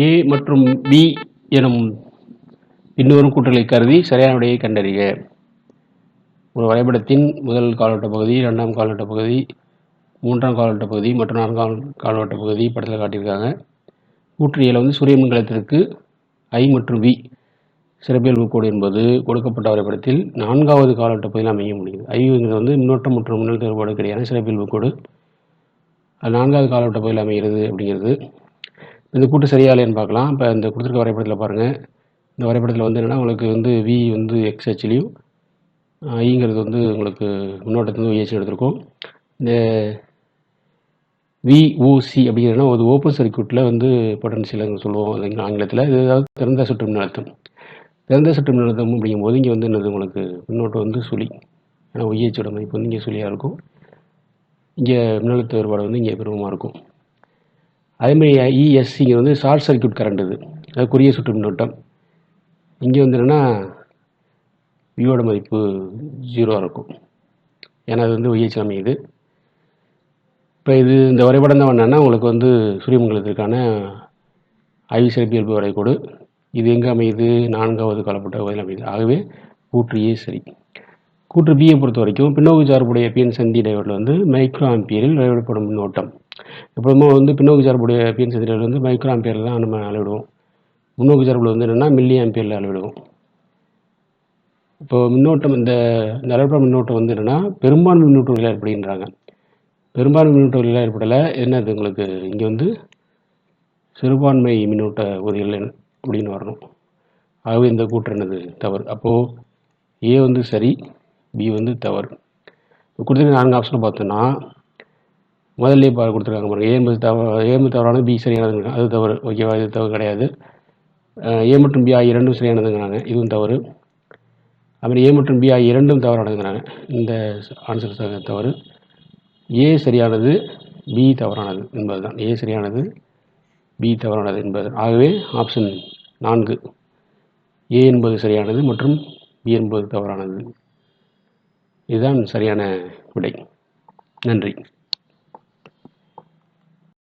ஏ மற்றும் பி எனும் பின்வரும் கூற்றுகளை கருதி சரியான விடையை கண்டறிக. ஒரு வரைபடத்தின் முதல் கால்வட்ட பகுதி இரண்டாம் கால்வட்ட பகுதி மூன்றாம் கால்வட்ட பகுதி மற்றும் நான்காம் கால்வட்ட பகுதி படத்தில் காட்டியிருக்காங்க. கூற்று வந்து சூரிய மண்டலத்திற்கு ஐ மற்றும் வி சிறப்பியல்பு கோடு என்பது கொடுக்கப்பட்ட வரைபடத்தில் நான்காவது கால்வட்ட பகுதியில் அமைய முடியுது. ஐங்கிறது வந்து மின்னோட்டம் மற்றும் மின்னழுத்த வேறுபாடு கிடையாது சிறப்பியல்பு கோடு. அது நான்காவது கால்வட்ட பகுதியில் அமைகிறது அப்படிங்கிறது. இந்த கூட்டு சரியா இல்லைன்னு பார்க்கலாம். இப்போ இந்த கொடுத்துருக்க வரைபடத்தில் பாருங்கள் இந்த வரைபடத்தில் வந்து என்னென்னா உங்களுக்கு வந்து வி வந்து எக்ஸ்ஹெச்லேயும் ஐங்கிறது வந்து உங்களுக்கு முன்னோட்டத்துலேருந்து ஒய்ஹெச் எடுத்திருக்கோம். இந்த விஓசி அப்படிங்கிறதுனா ஒரு ஓப்பன் சர்க்கியூட்டில் வந்து பொட்டன்சியல் சொல்லுவோம். இல்லைங்களா ஆங்கிலத்தில். இது அதாவது திறந்த சுற்று மின்னழுத்தம். திறந்த சுற்று மின்னழுத்தம் அப்படிங்கும்போது இங்கே வந்து என்னது உங்களுக்கு? மின்னோட்டம் வந்து சுழி. ஏன்னா ஒய்ஹெச்சோட மதிப்பு வந்து இங்கே சுழியாக இருக்கும். இங்கே மின்னழுத்த வேறுபாடு வந்து இங்கே பெருமமாக இருக்கும். அதேமாதிரி இஎஸ்சிங்கிறது வந்து ஷார்ட் சர்க்யூட் கரண்ட் இது அது குறுகிய சுற்று மின்னோட்டம். இங்கே வந்து என்னென்னா வியோட மதிப்பு ஜீரோவாக இருக்கும். ஏன்னா அது வந்து ஒய்ஹெச் அமையுது இப்போ இது இந்த வரைபடம் தான் என்னென்னா உங்களுக்கு வந்து சூரியமங்கலத்திற்கான ஐவி சிறப்பியல்பு வரைகோடு இது எங்கே அமையுது? நான்காவது காலப்பட்ட வகையில் அமையுது. ஆகவே கூற்று ஏ சரி. கூற்று பியை பொறுத்த வரைக்கும் பின்னோக்கு சார்புடைய பிஎன் சந்தி டைவர்டில் வந்து மைக்ரோ ஆம்பியரில் அளவிடப்படும் மின்னோட்டம். அப்புறமா வந்து பின்னோக்கு சார்புடைய பிஎன் சந்தி வந்து மைக்ரோ ஆம்பியரில் தான் நம்ம அளவிடுவோம். முன்னோக்கு சார்பில் வந்து என்னென்னா மில்லி ஆம்பியரில் அளவிடுவோம். இப்போது மின்னோட்டம் இந்த நிலப்பட மின்னோட்டம் வந்து என்னென்னா பெரும்பான்மை மின்னூட்டங்கள் ஏற்படுகின்றாங்க பெரும்பான்மை மின்னூட்டங்கள் ஏற்படலை என்னது உங்களுக்கு? இங்கே வந்து சிறுபான்மை மின்னூட்ட உதவிகள் அப்படின்னு வரணும். ஆகவே இந்த கூற்று என்னது? தவறு. அப்போது ஏ வந்து சரி பி வந்து தவறு. கொடுத்துருக்க நான்கு ஆப்ஷனை பார்த்தோன்னா முதல்லே பா கொடுத்துருக்காங்க பாருங்க. ஏ என்பது தவறு ஏ என்பது தவறானது பி சரியானதுங்கிறாங்க அது தவறு ஓகேவா இது தவறு கிடையாது. ஏ மற்றும் பி ஆகிய இரண்டும் சரியானதுங்கிறாங்க. இதுவும் தவறு. அப்புறம் ஏ மற்றும் பி ஆகிய இரண்டும் தவறானதுங்கிறாங்க. இந்த ஆன்சர் தவறு. ஏ சரியானது பி தவறானது என்பது தான் ஏ சரியானது பி தவறானது என்பது. ஆகவே ஆப்ஷன் நான்கு. ஏ என்பது சரியானது மற்றும் பி என்பது தவறானது. இதுதான் சரியான விடை. நன்றி.